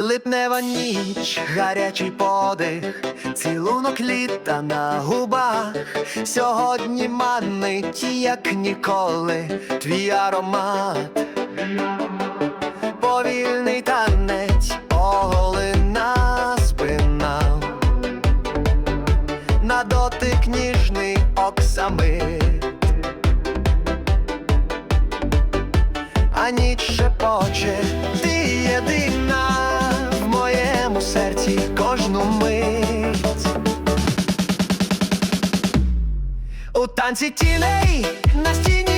Липнева ніч, гарячий подих, цілунок літа на губах. Сьогодні манить, як ніколи, твій аромат. Повільний танець, оголена спина, на дотик ніжний оксамит. а ніч шепоче, ти єдина в серці кожну мить. У танці тіней на стіні,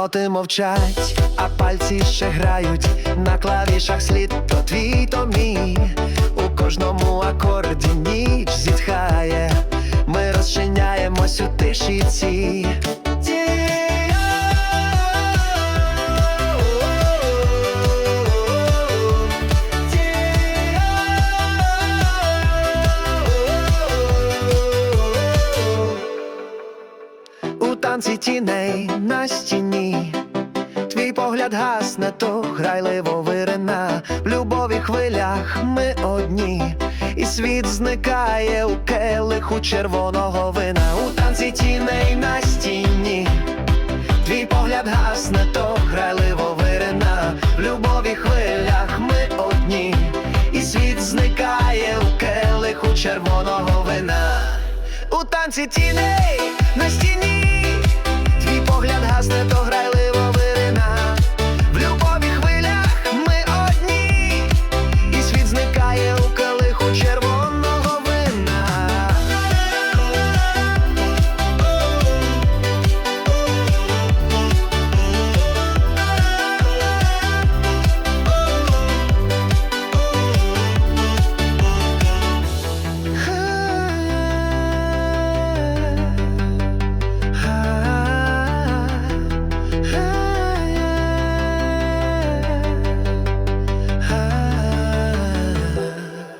Ноти мовчать, а пальці ще грають на клавішах слід то твій, то мій. У кожному акорді ніч зітхає. Ми розчиняємось у тиші цій. Танці тіней на стіні, твій погляд гасне, то грайливо вирина. В любові хвилях ми одні, і світ зникає у келиху червоного вина. У танці тіней на стіні, твій погляд гасне, то грайливо вирина. В любові хвилях ми одні, і світ зникає у келиху червоного вина. У танці тіней на стіні,